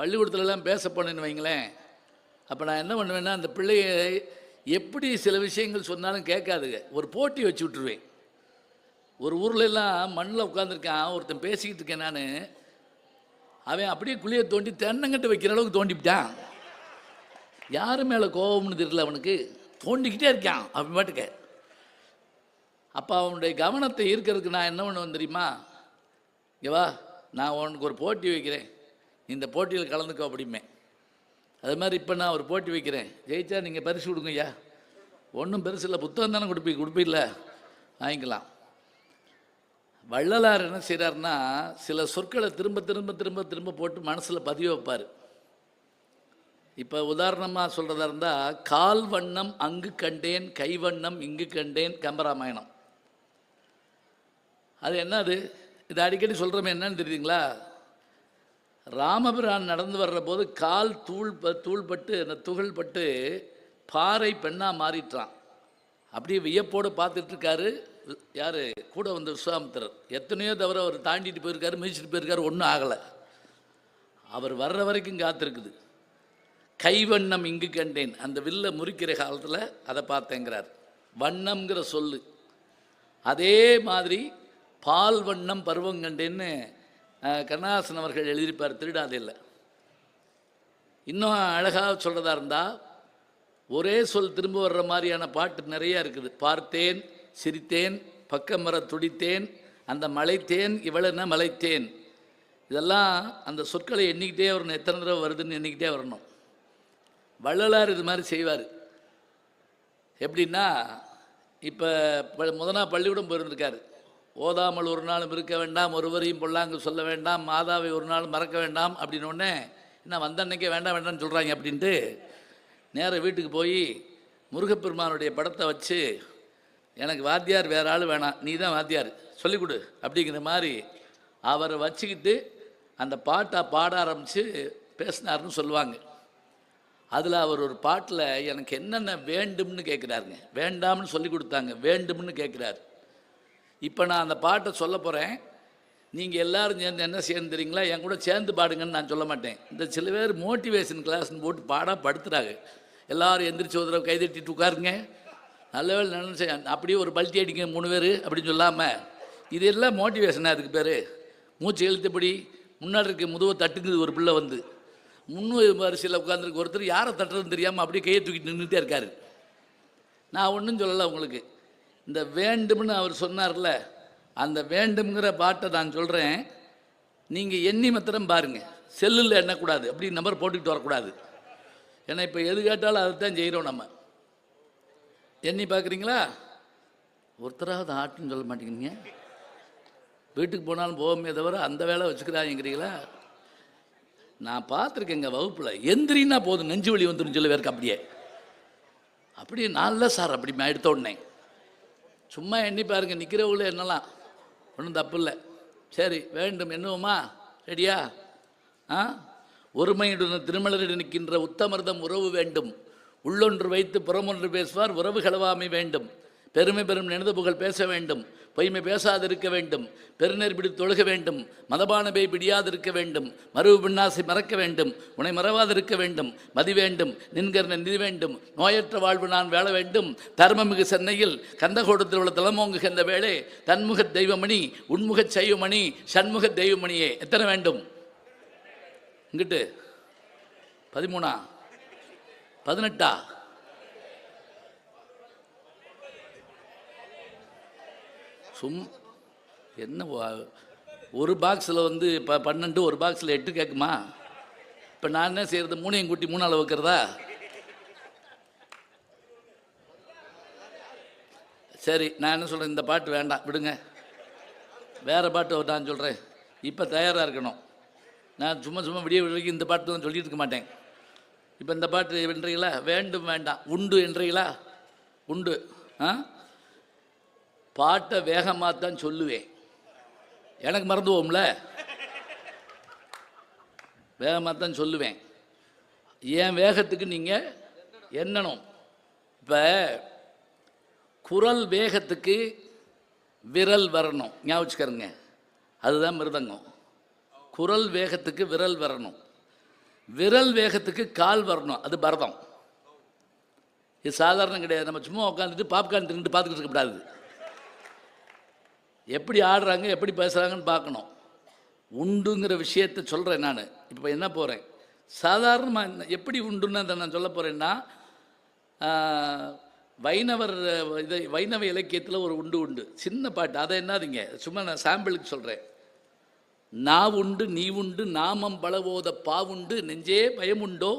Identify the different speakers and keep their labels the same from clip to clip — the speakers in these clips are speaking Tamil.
Speaker 1: பள்ளிக்கூடத்துலலாம் பேச போனேன்னு வைங்களேன். அப்போ நான் என்ன பண்ணுவேன்னா அந்த பிள்ளையை எப்படி சில விஷயங்கள் சொன்னாலும் கேட்காதுங்க. ஒரு போட்டி வச்சு விட்ருவேன் ஒரு ஊர்லெல்லாம் மண்ணில் உட்காந்துருக்கான் ஒருத்தன் பேசிக்கிட்டு இருக்கேன் நான். அவன் அப்படியே குழியை தோண்டி தென்னங்கட்டு வைக்கிற அளவுக்கு தோண்டிவிட்டான் யார் மேலே கோபம்னு தெரியல அவனுக்கு. தோண்டிக்கிட்டே இருக்கான் அவன் பாட்டுக்க. அப்போ அவனுடைய கவனத்தை ஈர்க்கறதுக்கு நான் என்ன பண்ணுவேன் தெரியுமா? இங்கே வா நான் உனக்கு ஒரு போட்டி வைக்கிறேன். இந்த போட்டியில் கலந்துக்கோ அப்படிமே அது மாதிரி இப்போ நான் ஒரு போட்டி வைக்கிறேன். ஜெயிச்சா நீங்கள் பரிசு கொடுங்கய்யா. ஒன்றும் பெருசு இல்லை. புத்தகம் தானே கொடுப்பீங்க கொடுப்பீங்கள வாங்கிக்கலாம். வள்ளலார் என்ன செய்கிறாருன்னா சில சொற்களை திரும்ப திரும்ப திரும்ப திரும்ப போட்டு மனசில் பதிய வைப்பார். இப்போ உதாரணமாக சொல்கிறதா இருந்தால் கால் வண்ணம் அங்கு கண்டேன் கை வண்ணம் இங்கு கண்டேன் கம்பராமாயணம். அது என்னது? இது அடிக்கடி சொல்கிறோமே என்னன்னு தெரியுதுங்களா? ராமபிரான் நடந்து வர்ற போது கால் தூள் ப- அந்த துகள் பட்டு பாறை பெண்ணாக மாறிட்டான். அப்படியே வியப்போடு பார்த்துட்டு இருக்காரு யார்? கூட வந்த விஸ்வாமித்திரர். எத்தனையோ தவிர அவர் தாண்டிட்டு போயிருக்காரு மிதிச்சிட்டு போயிருக்காரு ஒன்றும் ஆகலை. அவர் வர்ற வரைக்கும் காத்திருக்குது. கைவண்ணம் இங்கு கண்டேன். அந்த வில்ல முறிக்கிற காலத்தில் அதை பார்த்தேங்கிறார். வண்ணம்ங்கிற சொல்லு. அதே மாதிரி பால் வண்ணம் பருவம் கண்டேன்னு கருணாசன் அவர்கள் எழுதியிருப்பார் திருடாது இல்லை இன்னும் அழகாக சொல்கிறதா இருந்தால் ஒரே சொல் திரும்ப வர்ற மாதிரியான பாட்டு நிறையா இருக்குது. பார்த்தேன் சிரித்தேன் பக்கம் வர துடித்தேன் அந்த மலைத்தேன் இவளென்ன மலைத்தேன். இதெல்லாம் அந்த சொற்களை எண்ணிக்கிட்டே வரணும் எத்தனை தடவை வருதுன்னு எண்ணிக்கிட்டே வரணும். வள்ளலார் இது மாதிரி செய்வார். எப்படின்னா இப்போ முதனா பள்ளிக்கூடம் போயிருந்திருக்காரு. ஓதாமல் ஒரு நாளும் இருக்க வேண்டாம் ஒருவரையும் பொல்லாங்கு சொல்ல வேண்டாம் மாதாவை ஒரு நாள் மறக்க வேண்டாம் அப்படின்னு உடனே என்ன வந்த அன்னைக்கே வேண்டாம் வேண்டாம்னு சொல்கிறாங்க அப்படின்ட்டு நேராக வீட்டுக்கு போய் முருகப்பெருமானுடைய படத்தை வச்சு எனக்கு வாத்தியார் வேற ஆள் வேணாம் நீ தான் வாத்தியார் சொல்லிக் கொடு அப்படிங்கிற மாதிரி அவரை வச்சுக்கிட்டு அந்த பாட்டை பாட ஆரம்பித்து பேசினாருன்னு சொல்லுவாங்க. அதில் அவர் ஒரு பாட்டில் எனக்கு என்னென்ன வேண்டும்னு கேட்குறாருங்க வேண்டாம்னு சொல்லி கொடுத்தாங்க வேண்டும்னு கேட்குறாரு இப்போ நான் அந்த பாட்டை சொல்ல போகிறேன் நீங்கள் எல்லாரும் சேர்ந்து என்ன சேர்ந்துறீங்களா? என் கூட சேர்ந்து பாடுங்கன்னு நான் சொல்ல மாட்டேன். இந்த சில பேர் மோட்டிவேஷன் கிளாஸ்னு போட்டு பாடாக படுத்துறாங்க. எல்லோரும் எந்திரிச்சு ஒரு தடவை கைதட்டிட்டு உட்காருங்க. நல்ல வேலை நினைச்சு அப்படியே ஒரு பல்ட்டி அடிங்க மூணு பேர் அப்படின்னு சொல்லாமல் இது எல்லாம் மோட்டிவேஷனாக அதுக்கு பேர். மூச்சு இழுத்தபடி முன்னாடி இருக்க முதுவை தட்டுங்குது ஒரு பிள்ளை வந்து. முன்னூறு வரிசையில் உட்காந்துருக்கு ஒருத்தர் யாரை தட்டுறதுன்னு தெரியாமல் அப்படியே கையை தூக்கிட்டு நின்றுட்டே இருக்காரு. நான் ஒன்றும் சொல்லலை உங்களுக்கு. இந்த வேண்டும்னு அவர் சொன்னார்ல அந்த வேண்டும்ங்கிற பாட்டை நான் சொல்கிறேன் நீங்கள் எண்ணி மாத்திரம் பாருங்கள் செல்லில் எண்ணக்கூடாது. அப்படி நம்பர் போட்டுக்கிட்டு வரக்கூடாது. ஏன்னா இப்போ எது கேட்டாலும் அதை தான் செய்கிறோம் நம்ம. எண்ணி பார்க்குறீங்களா ஒருத்தராவது ஆட்டுன்னு சொல்ல மாட்டேங்கிறீங்க வீட்டுக்கு போனாலும் போகமே தவிர அந்த வேலை வச்சுக்கிறாங்கிறீங்களா நான் பார்த்துருக்கேங்க வகுப்பில். எந்திரின்னா போதும். நெஞ்சு வலி வந்துடும் சில பேருக்கு அப்படியே. அப்படியே இல்லை சார் அப்படி எடுத்த உடனே. சும்மா எண்ணி பாருங்க நிற்கிறவங்களே என்னலாம். ஒன்றும் தப்பு இல்லை சரி வேண்டும் என்னவுமா ரெடியா? ஆ? ஒருமையுடன் திருமலரிடம் நிற்கின்ற உத்தமர்தம் உறவு வேண்டும். உள்ளொன்று வைத்து புறமொன்று பேசுவார் உறவு களவாமை வேண்டும். பெருமை பெரும் நினைத புகழ் பேச வேண்டும். பொய்மை பேசாதிருக்க வேண்டும் பெருநெற் பிடி தொழுக வேண்டும் மதபானபை பிடியாதிருக்க வேண்டும் மறுவு பின்னாசை மறக்க வேண்டும் உனை மறவாதிருக்க வேண்டும் மதி வேண்டும் நின்கர்ண நிதி வேண்டும் நோயற்ற வாழ்வு நான் வேள வேண்டும். தர்மமிகு சென்னையில் கந்தகோடத்தில் உள்ள தலமோங்குகின்ற வேளை தன்முக தெய்வமணி உன்முக செய்வமணி சண்முக தெய்வமணியே. எத்தனை வேண்டும்? இங்கிட்டு பதிமூணா? பதினெட்டா? சும் என்ன ஒரு பாக்ஸில் வந்து இப்போ பன்னெண்டு ஒரு பாக்ஸில் எட்டு கேட்குமா இப்போ நான் என்ன செய்கிறது மூணையும் கூட்டி மூணால் வைக்கிறதா? சரி நான் என்ன சொல்கிறேன் இந்த பாட்டு வேண்டாம் விடுங்க. வேறு பாட்டு நான் சொல்கிறேன் இப்போ தயாராக இருக்கணும். நான் சும்மா சும்மா விடிய விடிய இந்த பாட்டு தான் சொல்லிட்டு இருக்க மாட்டேன். இப்போ இந்த பாட்டு என்றீங்களா வேண்டும் வேண்டாம். உண்டு என்றீங்களா? உண்டு. ஆ? பாட்டை வேகமாக தான் சொல்லுவேன். எனக்கு மறந்துவோம்ல வேகமாக தான் சொல்லுவேன். என் வேகத்துக்கு நீங்கள் என்னணும் இப்போ குரல் வேகத்துக்கு விரல் வரணும். ஞாபகிச்சுக்கருங்க அதுதான் மிருதங்கம். குரல் வேகத்துக்கு விரல் வரணும். விரல் வேகத்துக்கு கால் வரணும். அது பரதம். இது சாதாரணம் கிடையாது. நம்ம சும்மா உட்காந்துட்டு பாப்கார்ன் தின்னுட்டு பார்த்துக்கிட்டு இருக்கக்கூடாது எப்படி ஆடுறாங்க எப்படி பேசுகிறாங்கன்னு பார்க்கணும். உண்டுங்கிற விஷயத்தை சொல்கிறேன் நான். இப்போ என்ன போகிறேன் சாதாரணமாக எப்படி உண்டுன்னு அதை நான் சொல்ல போகிறேன்னா வைணவர் இதை வைணவ இலக்கியத்தில் ஒரு உண்டு உண்டு. சின்ன பாட்டு அதை என்னதுங்க. சும்மா நான் சாம்பிளுக்கு சொல்கிறேன் நான் உண்டு நீ உண்டு நாமம் பலவோத பாவுண்டு நெஞ்சே பயமுண்டோ?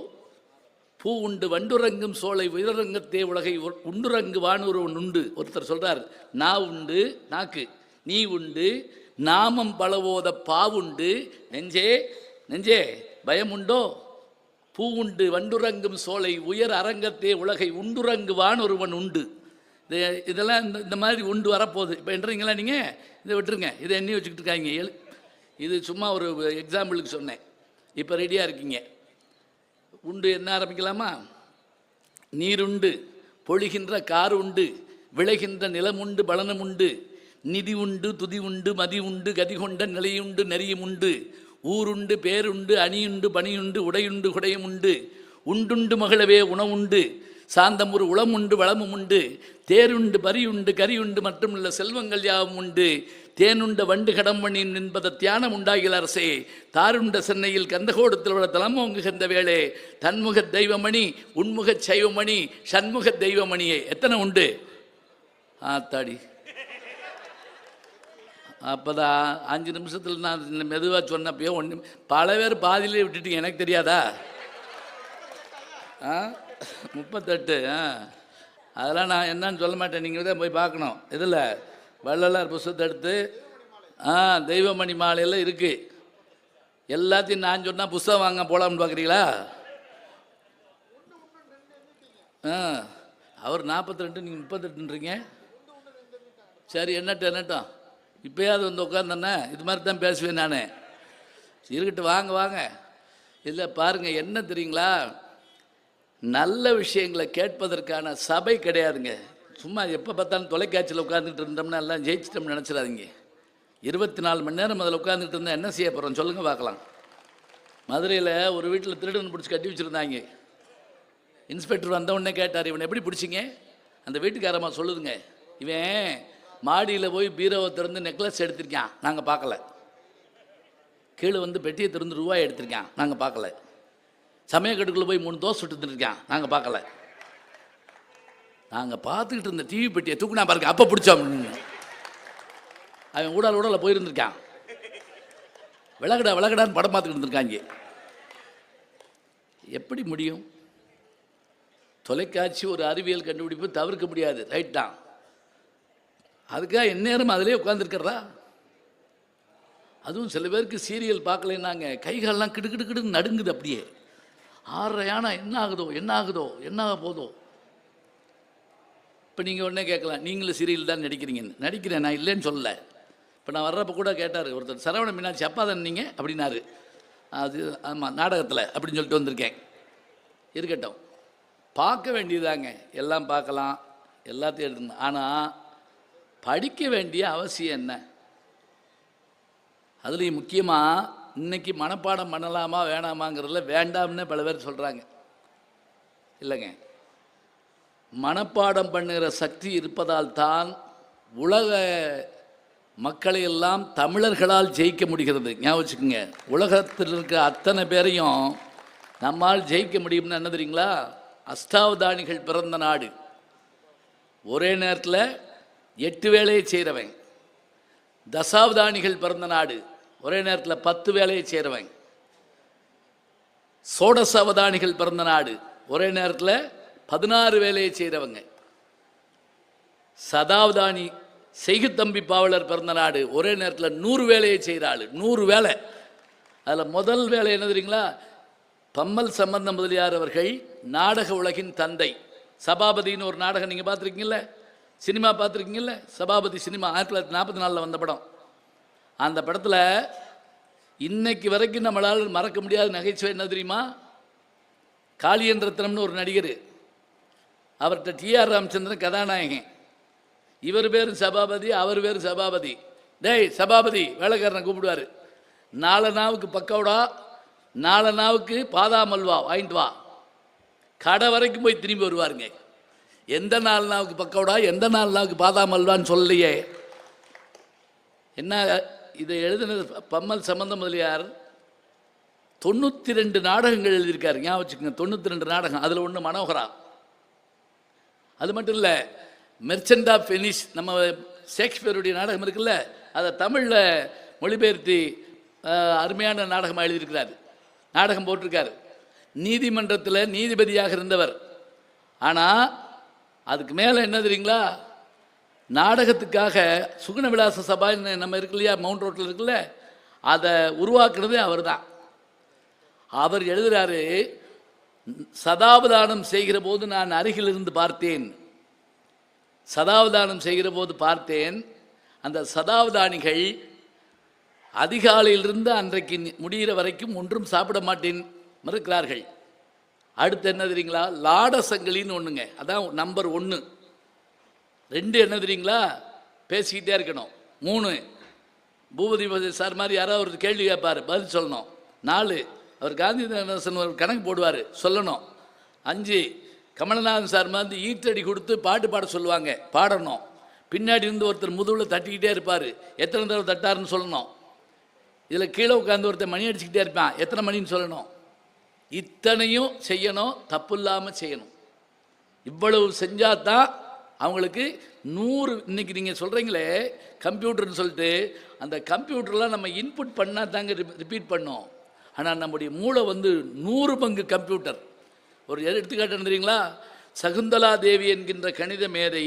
Speaker 1: பூ உண்டு வண்டுரங்கும் சோலை உயரங்கத்தே உலகை உண்டுரங்கு வானூர் ஒன்று உண்டு. ஒருத்தர் சொல்கிறார் நான் உண்டு நாக்கு. நீ உண்டு நாமம் பலவோத பாவுண்டு. நெஞ்சே நெஞ்சே பயமுண்டோ? பூ உண்டு வண்டுறங்கும் சோலை உயர் அரங்கத்தே உலகை உண்டுறங்குவான் ஒருவன் உண்டு. இது இதெல்லாம் இந்த இந்த மாதிரி உண்டு வரப்போகுது. இப்போ என்றீங்களா நீங்கள் இதை விட்டுருங்க. இதை எண்ணி வச்சுக்கிட்டு இருக்காங்க எழு இது சும்மா ஒரு எக்ஸாம்பிளுக்கு சொன்னேன். இப்போ ரெடியாக இருக்கீங்க. உண்டு என்ன ஆரம்பிக்கலாமா? நீருண்டு பொழிகின்ற கார் உண்டு விளைகின்ற நிலமுண்டு பலனமுண்டு. நிதி உண்டு துதி உண்டு மதி உண்டு கதி கொண்ட நிலையுண்டு நெறியும் உண்டு ஊருண்டு பேருண்டு அணியுண்டு பணியுண்டு உடையுண்டு குடையும் உண்டு உண்டுண்டு மகளவே உணவுண்டு சாந்தம் ஒரு உளம் உண்டு வளமும் உண்டு தேருண்டு பரியுண்டு கரியுண்டு மட்டுமல்ல செல்வங்கள் யாவும் உண்டு தேனுண்ட வண்டு கடம்பணின் என்பத தியானம் உண்டாகில் அரசே தாருண்ட சென்னையில் கந்தகோடத்தில் உள்ள தலமோங்குகின்ற வேளே தன்முக தெய்வமணி உண்முக சைவமணி சண்முக தெய்வமணியே எத்தனை உண்டு? ஆத்தாடி. அப்பதான் அஞ்சு நிமிஷத்தில் நான் மெதுவாக சொன்னப்பயோ ஒன்று பல பேர் பாதியிலே விட்டுட்டீங்க எனக்கு தெரியாதா? ஆ? முப்பத்தெட்டு ஆ. அதெல்லாம் நான் என்னன்னு சொல்ல மாட்டேன் நீங்கள் தான் போய் பார்க்கணும். இதில் வள்ளலார் புஸ்தத்தை எடுத்து ஆ தெய்வமணி மாலையில் இருக்குது எல்லாத்தையும் நான் சொன்னால் புஸ்தகம் வாங்க போகலாம்னு பார்க்குறீங்களா ஆ. அவர் நாற்பத்தி ரெண்டு நீங்கள் முப்பத்தெட்டுன்றீங்க? சரி என்னட்டும் என்னட்டும். இப்போயாவது வந்து உட்காந்தண்ணே இது மாதிரி தான் பேசுவேன் நான். இருக்கட்டும் வாங்க வாங்க. இல்லை பாருங்கள் என்ன தெரியுங்களா? நல்ல விஷயங்களை கேட்பதற்கான சபை கிடையாதுங்க. சும்மா எப்போ பார்த்தாலும் தொலைக்காட்சியில் உட்காந்துட்டு இருந்தோம்னா எல்லாம் ஜெயிச்சிட்டோம்னு நினச்சிடாதீங்க. இருபத்தி நாலு மணி நேரம் அதில் உட்காந்துட்டு இருந்தால் என்ன செய்ய போகிறோம் சொல்லுங்கள் பார்க்கலாம். மதுரையில் ஒரு வீட்டில் திருடன் பிடிச்சி கட்டி வச்சுருந்தாங்க. இன்ஸ்பெக்டர் வந்த உடனே கேட்டார் இவனை எப்படி பிடிச்சிங்க? அந்த வீட்டுக்காரம்மா சொல்லுதுங்க இவன் மாடியில் போய் பீரோவை திறந்து நெக்லஸ் எடுத்திருக்கான். நாங்கள் பார்க்கல. கீழே வந்து பெட்டியை திறந்து ரூபாய் எடுத்திருக்கான். நாங்கள் பார்க்கல. சமயக்கட்டுக்குள்ளே போய் மூணு தோசை சுட்டு நாங்கள் பார்க்கல. நாங்கள் பார்த்துக்கிட்டு இருந்த டிவி பெட்டியை தூக்குனா பாருங்க அப்போ பிடிச்சோம். அவன் ஊடால் ஊடால போயிருந்திருக்கான். விளகடா விளகடான்னு படம் பார்த்துக்கிட்டு இருந்திருக்காங்க எப்படி முடியும்? தொலைக்காட்சி ஒரு அறிவியல் கண்டுபிடிப்பு தவிர்க்க முடியாது. ரைட் தான். அதுக்காக எந்நேரம் அதிலே உட்காந்துருக்கிறதா அதுவும் சில பேருக்கு சீரியல் பார்க்கலைன்னாங்க. கைகாலெலாம் கிடு கிடு கிடுன்னு நடுங்குது அப்படியே. ஆறரை என்ன ஆகுதோ என்ன ஆகுதோ என்ன ஆக போதோ. இப்போ நீங்கள் உடனே கேட்கலாம் நீங்களும் சீரியல் தான் நடிக்கிறீங்கன்னு. நடிக்கிறேன் நான் இல்லைன்னு சொல்லலை. இப்போ நான் வர்றப்ப கூட கேட்டார் ஒருத்தர் சரவண மீனாட்சி அப்பா தான் நீங்கள் அப்படின்னாரு. அது ஆமாம் நாடகத்தில் அப்படின்னு சொல்லிட்டு வந்திருக்கேன். இருக்கட்டும். பார்க்க வேண்டியதாங்க. எல்லாம் பார்க்கலாம். எல்லாத்தையும் எடுத்துருந்தேன் ஆனால் படிக்க வேண்டிய அவசியம் என்ன? அதுலேயும் முக்கியமாக இன்னைக்கு மனப்பாடம் பண்ணலாமா வேணாமாங்கிறதுல வேண்டாம்னு பல பேர் சொல்கிறாங்க இல்லைங்க. மனப்பாடம் பண்ணுகிற சக்தி இருப்பதால் தான் உலக மக்களை எல்லாம் தமிழர்களால் ஜெயிக்க முடிகிறது. ஞாபகம் வச்சுக்கோங்க. உலகத்தில் இருக்கிற அத்தனை பேரையும் நம்மால் ஜெயிக்க முடியும்னு என்ன தெரியுங்களா? அஷ்டாவதானிகள் பிறந்த நாடு. ஒரே நேரத்தில் எட்டு வேலையை செய்கிறவன் தசாவதானிகள் பிறந்த நாடு ஒரே நேரத்தில் பத்து வேலையை செய்கிறவன் சோடசவதானிகள் பிறந்த நாடு ஒரே நேரத்தில் பதினாறு வேலையை செய்கிறவங்க சதாவதானி செய்குத்தம்பி பாவலர் பிறந்த நாடு ஒரே நேரத்தில் நூறு வேலையை செய்கிற ஆள் நூறு வேலை. அதில் முதல் வேலை என்ன தெரியுங்களா? பம்மல் சம்பந்த முதலியார் அவர்கள் நாடக உலகின் தந்தை. சபாபதின்னு ஒரு நாடகம் நீங்கள் பார்த்துருக்கீங்களே சினிமா பார்த்துருக்கீங்கல்ல? சபாபதி சினிமா ஆயிரத்தி தொள்ளாயிரத்தி நாற்பத்தி நாலில் வந்த படம். அந்த படத்தில் இன்னைக்கு வரைக்கும் நம்மளால் மறக்க முடியாத நகைச்சுவை என்ன தெரியுமா? காளியன் ரத்னம்னு ஒரு நடிகர். அவர்கிட்ட டிஆர் ராமச்சந்திரன் கதாநாயகன். இவர் பேர் சபாபதி அவர் பேர் சபாபதி. டேய் சபாபதி வேலைக்காரனை கூப்பிடுவார். நாலு நாவுக்கு பக்கோடா நாலு நாவுக்கு பாதாம் அல்வா வாங்கிட்டு வா. கடை வரைக்கும் போய் திரும்பி வருவாருங்க. எந்த நாள் நாவுக்கு பக்கோடா எந்த நாள் நாவுக்கு பாதாம் அல்வான்னு சொல்லலையே என்ன இதை எழுதினது பம்மல் சம்பந்த முதலியார். தொண்ணூற்றி ரெண்டு நாடகங்கள் எழுதியிருக்காரு. ஞாபகம் வச்சுக்கோங்க தொண்ணூற்றி ரெண்டு நாடகம். அதில் ஒன்று மனோகரா. அது மட்டும் இல்லை மெர்ச்சன்ட் ஆஃப் வெனிஸ் நம்ம ஷேக்ஸ்பியருடைய நாடகம் இருக்குல்ல அதை தமிழில் மொழிபெயர்த்தி அருமையான நாடகமாக எழுதியிருக்கிறார். நாடகம் போட்டிருக்காரு. நீதிமன்றத்தில் நீதிபதியாக இருந்தவர். ஆனால் அதுக்கு மேலே என்ன தெரியுங்களா? நாடகத்துக்காக சுகுண விலாச சபான்னு நம்ம இருக்கு இல்லையா? மவுண்ட் ரோட்டில் இருக்குல்ல? அதை உருவாக்குனதே அவர் தான் அவர் எழுதுறாரு சதாவதானம் செய்கிற போது நான் அருகில் இருந்து பார்த்தேன். சதாவதானம் செய்கிற போது பார்த்தேன். அந்த சதாவதானிகள் அதிகாலையிலிருந்து அன்றைக்கு முடிகிற வரைக்கும் ஒன்றும் சாப்பிட மாட்டேன். மறுக்கிறார்கள். அடுத்து என்ன தெரியுங்களா? லாடசங்களின்னு ஒன்றுங்க அதான் நம்பர் ஒன்று ரெண்டு என்ன தெரியுங்களா? பேசிக்கிட்டே இருக்கணும். மூணு பூபதி சார் மாதிரி யாராவது ஒரு கேள்வி கேட்பார் பதில் சொல்லணும். நாலு அவர் காந்திதாசன் ஒரு கணக்கு போடுவார் சொல்லணும். அஞ்சு கமலநாதன் சார் மாதிரி ஈட்டடி கொடுத்து பாட்டு பாட சொல்லுவாங்க பாடணும். பின்னாடி இருந்து ஒருத்தர் முதுகில் தட்டிக்கிட்டே இருப்பார் எத்தனை தடவை தட்டாருன்னு சொல்லணும். இதில் கீழே உட்காந்து ஒருத்தர் மணி அடிச்சுக்கிட்டே இருப்பான் எத்தனை மணின்னு சொல்லணும். இத்தனையும் செய்யணும் தப்பு இல்லாமல் செய்யணும். இவ்வளவு செஞ்சால் தான் அவங்களுக்கு நூறு இன்னைக்கு நீங்கள் சொல்கிறீங்களே கம்ப்யூட்டர்னு சொல்லிட்டு அந்த கம்ப்யூட்டர்லாம் நம்ம இன்புட் பண்ணால் தாங்க ரிப்பீட் பண்ணோம். ஆனால் நம்முடைய மூளை வந்து நூறு பங்கு கம்ப்யூட்டர் ஒரு எடுத்துக்காட்டு தெரியுங்களா? சகுந்தலா தேவி என்கின்ற கணித மேதை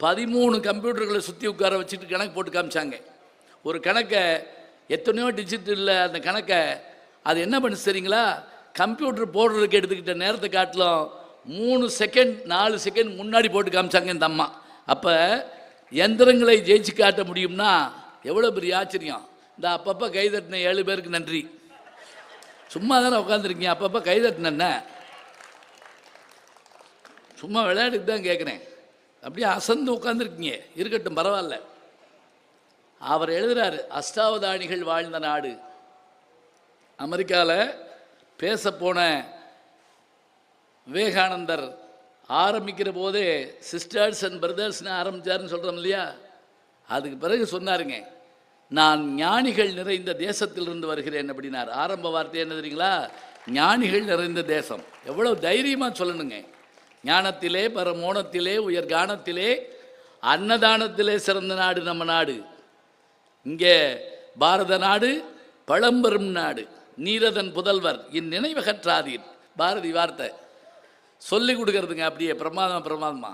Speaker 1: பதிமூணு கம்ப்யூட்டர்களை சுற்றி உட்கார வச்சுட்டு கணக்கு போட்டு காமிச்சாங்க. ஒரு கணக்கை எத்தனையோ டிஜிட்டலில் அந்த கணக்கை அது என்ன பண்ணுச்சு தெரியுங்களா? கம்ப்யூட்டர் போடுறதுக்கு எடுத்துக்கிட்ட நேரத்தை காட்டிலும் மூணு செகண்ட் நாலு செகண்ட் முன்னாடி போட்டு காமிச்சாங்க இந்த அம்மா. அப்போ எந்திரங்களை ஜெயிச்சு காட்ட முடியும்னா எவ்வளோ பெரிய ஆச்சரியம். இந்த அப்பப்போ கைதட்டின ஏழு பேருக்கு நன்றி. சும்மா தானே உட்காந்துருக்கீங்க அப்பப்போ கைதட்டின சும்மா விளையாட்டுக்கு தான் கேட்குறேன் அப்படியே அசந்து உட்காந்துருக்கீங்க இருக்கட்டும் பரவாயில்ல. அவர் எழுதுறாரு அஷ்டாவதானிகள் வாழ்ந்த நாடு. அமெரிக்காவில் பேச போன விவேகானந்தர் ஆரம்பிக்கிற போதே சிஸ்டர்ஸ் அண்ட் பிரதர்ஸ்னு ஆரம்பிச்சாருன்னு சொல்கிறோம் இல்லையா? அதுக்கு பிறகு சொன்னாருங்க நான் ஞானிகள் நிறைந்த தேசத்திலிருந்து வருகிறேன் அப்படின்னார். ஆரம்ப வார்த்தை என்ன தெரியுங்களா? ஞானிகள் நிறைந்த தேசம். எவ்வளோ தைரியமாக சொல்லணுங்க. ஞானத்திலே பரமோணத்திலே உயர் கானத்திலே அன்னதானத்திலே சிறந்த நாடு நம்ம நாடு. இங்கே பாரத நாடு பழம்பெரும் நாடு. நீரதன் புதல்வர் இந்நினைவகற்றாதீர் பாரதி வார்த்தை. சொல்லி கொடுக்கறதுங்க அப்படியே பிரமாதம் பிரமாதமா.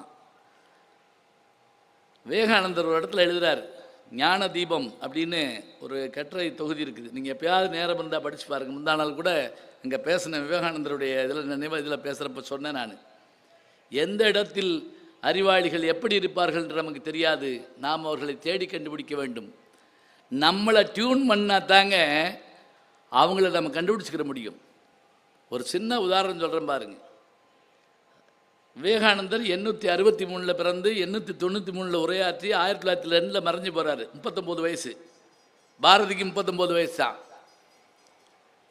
Speaker 1: விவேகானந்தர் ஒரு இடத்துல எழுதுறார் ஞான தீபம் அப்படின்னு ஒரு கட்டுரை தொகுதி இருக்குது. நீங்கள் எப்பயாவது நேரம் இருந்தால் படிச்சு பாருங்க. முந்தானால் கூட இங்கே பேசின விவேகானந்தருடைய இதில் நினைவு இதில் பேசுகிறப்ப சொன்னேன் நான். எந்த இடத்தில் அறிவாளிகள் எப்படி இருப்பார்கள் என்று நமக்கு தெரியாது. நாம் அவர்களை தேடி கண்டுபிடிக்க வேண்டும். நம்மளை டியூன் பண்ணால் தாங்க அவங்கள நம்ம கண்டுபிடிச்சிக்கிற முடியும். ஒரு சின்ன உதாரணம் சொல்கிறேன் பாருங்கள் விவேகானந்தர் எண்ணூற்றி அறுபத்தி மூணில் பிறந்து எண்ணூற்றி தொண்ணூற்றி மூணில் உரையாற்றி ஆயிரத்தி தொள்ளாயிரத்தி ரெண்டில் மறைஞ்சு போகிறாரு முப்பத்தொம்போது வயசு. பாரதிக்கு முப்பத்தொம்போது வயசு தான்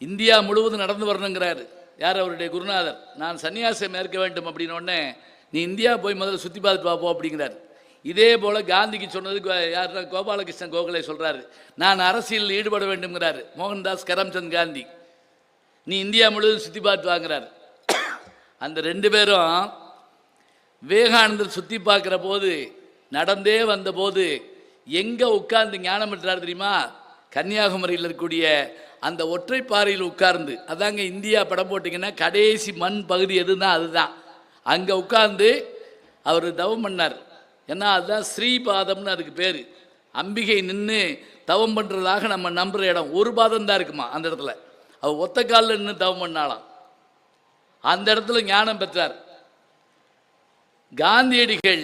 Speaker 1: இந்தியா முழுவதும் நடந்து வரணுங்கிறாரு. யார் அவருடைய குருநாதர்? நான் சன்னியாசம் ஏற்க வேண்டும் அப்படின்னோடனே நீ இந்தியா போய் முதல்ல சுற்றி பார்த்துட்டு பார்ப்போம் அப்படிங்கிறார். இதே போல் காந்திக்கு சொன்னது கோ- யாருன்னா கோபாலகிருஷ்ணன் கோகலே சொல்கிறாரு நான் அரசியலில் ஈடுபட வேண்டும்ங்கிறாரு. மோகன்தாஸ் கரம்சந்த் காந்தி. நீ இந்தியா முழுவதும் சுற்றி பார்த்து வாங்குறாரு. அந்த ரெண்டு பேரும் விவேகானந்தர் சுற்றி பார்க்குற போது நடந்தே வந்தபோது எங்கே உட்கார்ந்து ஞானம் பெற்றார் தெரியுமா? கன்னியாகுமரியில் இருக்கக்கூடிய அந்த ஒற்றைப்பாறையில் உட்கார்ந்து. அதாங்க இந்தியா படம் போட்டிங்கன்னா கடைசி மண் பகுதி எதுனா அதுதான். அங்கே உட்கார்ந்து அவர் தவம் பண்ணார். ஏன்னா அதுதான் ஸ்ரீபாதம்னு அதுக்கு பேர். அம்பிகை நின்று தவம் பண்ணுறதாக நம்ம நம்புகிற இடம். ஒரு பாதம் தான் இருக்குமா அந்த இடத்துல? அவள் ஒத்த காலில் நின்று தவம் பண்ணாலாம் அந்த இடத்துல ஞானம் பெற்றார். காந்தியடிகள்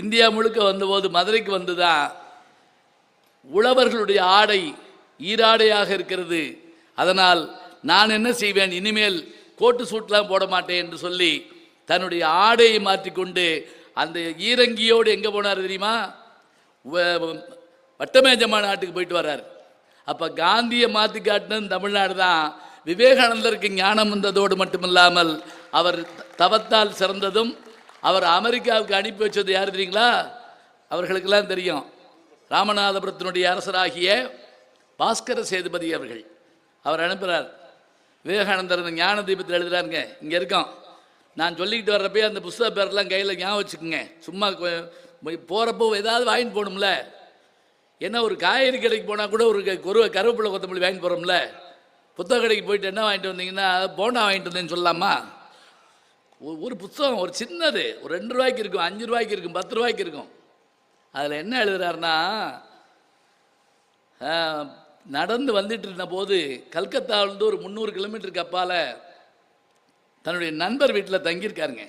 Speaker 1: இந்தியா முழுக்க வந்தபோது மதுரைக்கு வந்து தான் உழவர்களுடைய ஆடை ஈராடையாக இருக்கிறது. அதனால் நான் என்ன செய்வேன்? இனிமேல் கோட்டு சூட்லாம் போட மாட்டேன் என்று சொல்லி தன்னுடைய ஆடையை மாற்றிக்கொண்டு அந்த ஈரங்கியோடு எங்கே போனார் தெரியுமா? வ- வட்டமேஜமா நாட்டுக்கு போயிட்டு வர்றார். அப்போ காந்தியை மாற்றி காட்டினது தமிழ்நாடு தான். விவேகானந்தருக்கு ஞானம் வந்ததோடு மட்டுமில்லாமல் அவர் தவத்தால் சிறந்ததும் அவர் அமெரிக்காவுக்கு அனுப்பி வச்சது யார் தெரியுங்களா? அவர்களுக்கெல்லாம் தெரியும். ராமநாதபுரத்தினுடைய அரசராகிய பாஸ்கர சேதுபதி அவர்கள். அவர் அனுப்புகிறார் விவேகானந்தர் ஞான தீபத்தில் எழுதுறாருங்க. இங்கே இருக்கோம். நான் சொல்லிக்கிட்டு வர்றப்பே அந்த புஸ்தக பேரெல்லாம் கையில் ஞாபகம் வச்சுக்கோங்க. சும்மா போகிறப்போ ஏதாவது வாங்கிட்டு போகணும்ல. என்ன ஒரு காய்கறி கடைக்கு போனால் கூட ஒரு க- ஒரு கருவேப்பிலை கொத்தமல்லி வாங்கிட்டு போகிறோம்ல புத்தக கடைக்கு போயிட்டு என்ன வாங்கிட்டு வந்தீங்கன்னா போண்டா வாங்கிட்டு வந்தேன்னு சொல்லலாமா? ஒ- ஒரு புத்தகம் ஒரு சின்னது ஒரு ரெண்டு ரூபாய்க்கு இருக்கும் அஞ்சு ரூபாய்க்கு இருக்கும் பத்து ரூபாய்க்கு இருக்கும். அதில் என்ன எழுதுறாருன்னா நடந்து வந்துட்டு இருந்த போது கல்கத்தாவிலேருந்து ஒரு முந்நூறு கிலோமீட்டருக்கு அப்பால் தன்னுடைய நண்பர் வீட்டில் தங்கியிருக்காருங்க.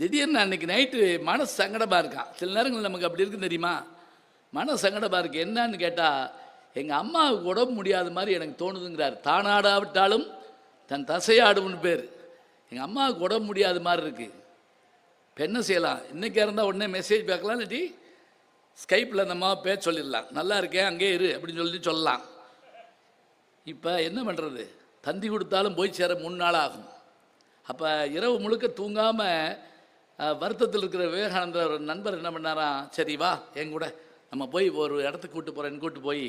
Speaker 1: திடீர்னு அன்னைக்கு நைட்டு மனசு சங்கடமாக இருக்கான் சில நேரங்கள் நமக்கு அப்படி இருக்கு தெரியுமா? மனசு சங்கடமாக இருக்கு. என்னன்னு கேட்டால் எங்கள் அம்மாவுக்கு உடம்பு முடியாத மாதிரி எனக்கு தோணுதுங்கிறார். தானாடாவிட்டாலும் தன் தசையாடும்னு பேர். எங்கள் அம்மாவுக்கு உடம்பு முடியாத மாதிரி இருக்குது இப்போ என்ன செய்யலாம்? இன்றைக்கா இருந்தால் உடனே மெசேஜ் பார்க்கலாம் இல்லாட்டி ஸ்கைப்பில் அந்த பேச சொல்லிடலாம். நல்லா இருக்கேன் அங்கே இரு அப்படின்னு சொல்லி சொல்லலாம். இப்போ என்ன பண்ணுறது தந்தி கொடுத்தாலும் போய் சேர மூணு நாள் ஆகும். அப்போ இரவு முழுக்க தூங்காமல் வருத்தத்தில் இருக்கிற விவேகானந்தர் ஒரு நண்பர் என்ன பண்ணாராம் சரி வா என் கூட. நம்ம போய் ஒரு இடத்துக்கு கூட்டு போகிறேன்னு கூட்டு போய்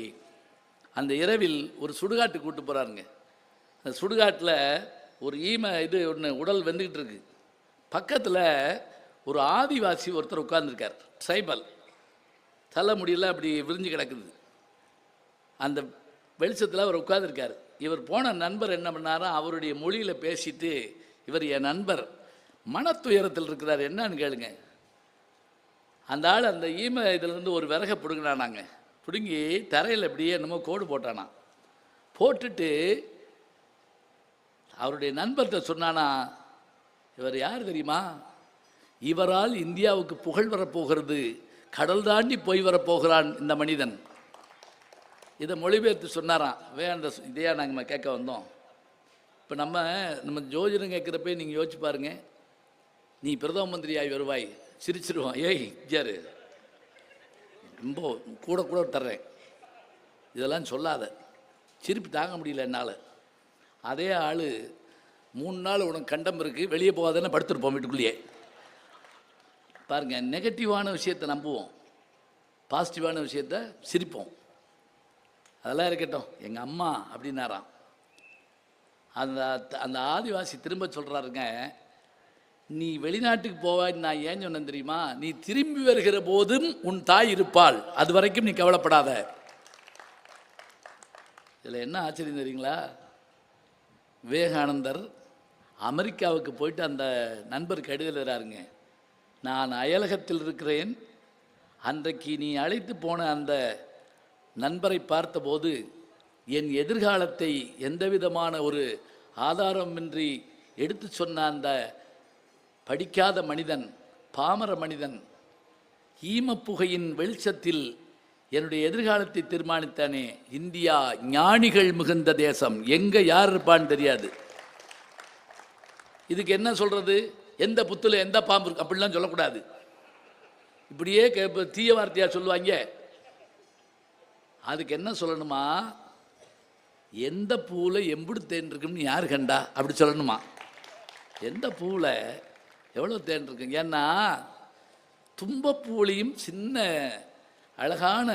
Speaker 1: அந்த இரவில் ஒரு சுடுகாட்டு கூட்டு போகிறாருங்க அந்த சுடுகாட்டில் ஒரு ஈம இது ஒன்று உடல் வெந்துக்கிட்டு இருக்கு. பக்கத்தில் ஒரு ஆதிவாசி ஒருத்தர் உட்கார்ந்துருக்கார் சைபல். தலை முடியல அப்படி விரிஞ்சு கிடக்குது. அந்த வெளிச்சத்தில் அவர் உட்காந்துருக்கார் இவர் போன நண்பர் என்ன பண்ணாரோ? அவருடைய மொழியில் பேசிட்டு இவர் என் நண்பர். மனத்துயரத்தில் இருக்கிறார். என்னன்னு கேளுங்க. அந்த ஆள் அந்த ஈம இதிலிருந்து ஒரு விறகை பிடுங்கினானாங்க. பிடுங்கி தரையில் இப்படியே என்னமோ கோடு போட்டானா. போட்டுட்டு அவருடைய நண்பர்கிட்ட சொன்னானா இவர் யார் தெரியுமா? இவரால் இந்தியாவுக்கு புகழ் வரப்போகிறது. கடல் தாண்டி போய் வரப்போகிறான் இந்த மனிதன். இதை மொழிபெயர்த்து சொன்னாராம். வேண்ட இதையா நாங்கள் கேட்க வந்தோம். இப்போ நம்ம நம்ம ஜோதிடம் கேட்குறப்ப நீங்கள் யோசிச்சு பாருங்க. நீ பிரதம மந்திரியாய் வருவாய் சிரிச்சிருவான். ஏய் ஜாரு ரொம்ப கூட கூட தர்றேன். இதெல்லாம் சொல்லாத. சிரிப்பு தாங்க முடியல என்னால். அதே ஆள் மூணு நாள் உனக்கு கண்டம் இருக்குது வெளியே போகாதன்னு படுத்துருப்போம் வீட்டுக்குள்ளேயே. பாருங்க நெகட்டிவான விஷயத்தை நம்புவோம். பாசிட்டிவான விஷயத்த சிரிப்போம். அதெல்லாம் இருக்கட்டும். எங்கள் அம்மா அப்படின்னாராம். அந்த அந்த ஆதிவாசி திரும்ப சொல்கிறாருங்க நீ வெளிநாட்டுக்கு போவான்னு நான் ஏன் சொன்னேன் தெரியுமா? நீ திரும்பி வருகிற போதும் உன் தாய் இருப்பாள். அது வரைக்கும் நீ கவலைப்படாத. இதில் என்ன ஆச்சரியம் தெரியுங்களா? விவேகானந்தர் அமெரிக்காவுக்கு போயிட்டு அந்த நண்பர் எழுதுகிறாருங்க நான் அயலகத்தில் இருக்கிறேன். அன்றைக்கு நீ அழைத்து போன அந்த நண்பரை பார்த்தபோது என் எதிர்காலத்தை எந்தவிதமான ஒரு ஆதாரமின்றி எடுத்து சொன்ன அந்த படிக்காத மனிதன் பாமர மனிதன் ஈமப்புகையின் வெளிச்சத்தில் என்னுடைய எதிர்காலத்தை தீர்மானித்தானே இந்தியா ஞானிகள் மிகுந்த தேசம். எங்கே யார் இருப்பான்னு தெரியாது. இதுக்கு என்ன சொல்கிறது எந்த புத்தில் எந்த பாம்பு இருக்கு? அப்படிலாம் சொல்லக்கூடாது. இப்படியே கே- தீய வார்த்தையாக சொல்லுவாங்க. அதுக்கு என்ன சொல்லணுமா? எந்த பூவில் எம்பிடு தேன் இருக்குன்னு யார் கண்டா? அப்படி சொல்லணுமா? எந்த பூவில் எவ்வளோ தேன் இருக்கு ஏன்னா தும்பப்பூலையும் சின்ன அழகான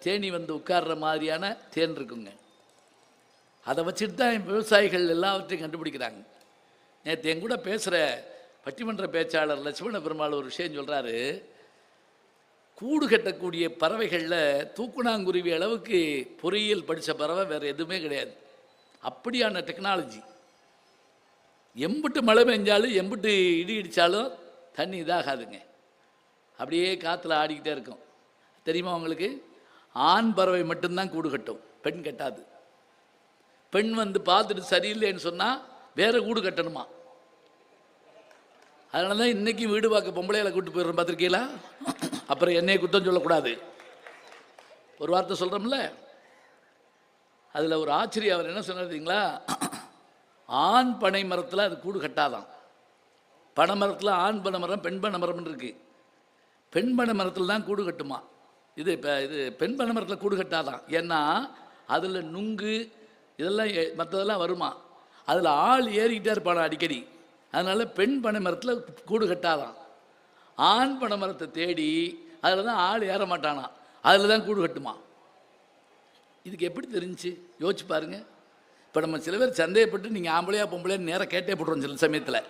Speaker 1: தேனி வந்து உட்கார்ற மாதிரியான தேன் இருக்குங்க. அதை வச்சுட்டு தான் விவசாயிகள் எல்லாவற்றையும் கண்டுபிடிக்கிறாங்க. நேற்று என் கூட பேசுகிற பட்டிமன்ற பேச்சாளர் லட்சுமண பெருமாள் ஒரு விஷயம் சொல்கிறாரு கூடு கட்டக்கூடிய பறவைகளில் தூக்குனாங்குருவி அளவுக்கு பொறியியல் படித்த பறவை வேறு எதுவுமே கிடையாது. அப்படியான டெக்னாலஜி எம்புட்டு மழை பெஞ்சாலும் எம்புட்டு இடி இடித்தாலும் தண்ணி இதாகாதுங்க. அப்படியே காற்றுல ஆடிக்கிட்டே இருக்கும். தெரியுமா உங்களுக்கு? ஆண் பறவை மட்டும்தான் கூடு கட்டும். பெண் கட்டாது. பெண் வந்து பார்த்துட்டு சரியில்லைன்னு சொன்னால் வேறு கூடு கட்டணுமா? அதனால தான் இன்னைக்கு வீடு பார்க்க பொம்பளையில் கூட்டு போயிடுறோம் பார்த்துருக்கீங்களா? அப்புறம் என்னையை குத்தம் சொல்லக்கூடாது. ஒரு வார்த்தை சொல்கிறோம்ல அதில் ஒரு ஆச்சரியம் அவர் என்ன சொன்னார் ஆண் பனை மரத்தில் அது கூடு கட்டாதான். பனை மரத்தில் ஆண் பனை மரம் பெண் பனை மரம்னு இருக்குது பெண் பனை மரத்தில் தான் கூடு கட்டுமா? இது இப்போ இது பெண் பனை மரத்தில் கூடு கட்டாதான். ஏன்னா அதில் நுங்கு இதெல்லாம் மற்றதெல்லாம் வருமா? அதில் ஆள் ஏறிக்கிட்டே இருப்பானா அடிக்கடி. அதனால் பெண் பனை மரத்தில் கூடு கட்டாதான். ஆண் பனைமரத்தை தேடி அதில் தான் ஆள் ஏற மாட்டானா? அதில் தான் கூடு கட்டுமா? இதுக்கு எப்படி தெரிஞ்சுச்சு யோசிச்சு பாருங்க. இப்போ நம்ம சில பேர் சந்தேகப்பட்டு நீங்கள் ஆம்பளையா பொம்பளையா நேராக கேட்டே போட்டுருவோம் சில சமயத்தில்.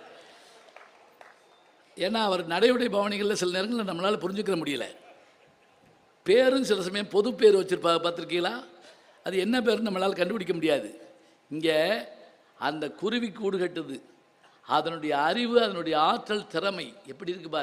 Speaker 1: ஏன்னா அவர் நடைமுறை பவனிகளில் சில நேரங்களில் நம்மளால் புரிஞ்சுக்கிற முடியல. பேரும் சில சமயம் பொது பேர் வச்சுருப்பா பார்த்துருக்கீங்களா? அது என்ன பேருன்னு நம்மளால் கண்டுபிடிக்க முடியாது. இங்கே அந்த குருவி கூடு கட்டுது. அதனுடைய அறிவு அதனுடைய ஆற்றல் திறமை எப்படி இருக்கு பாருங்க.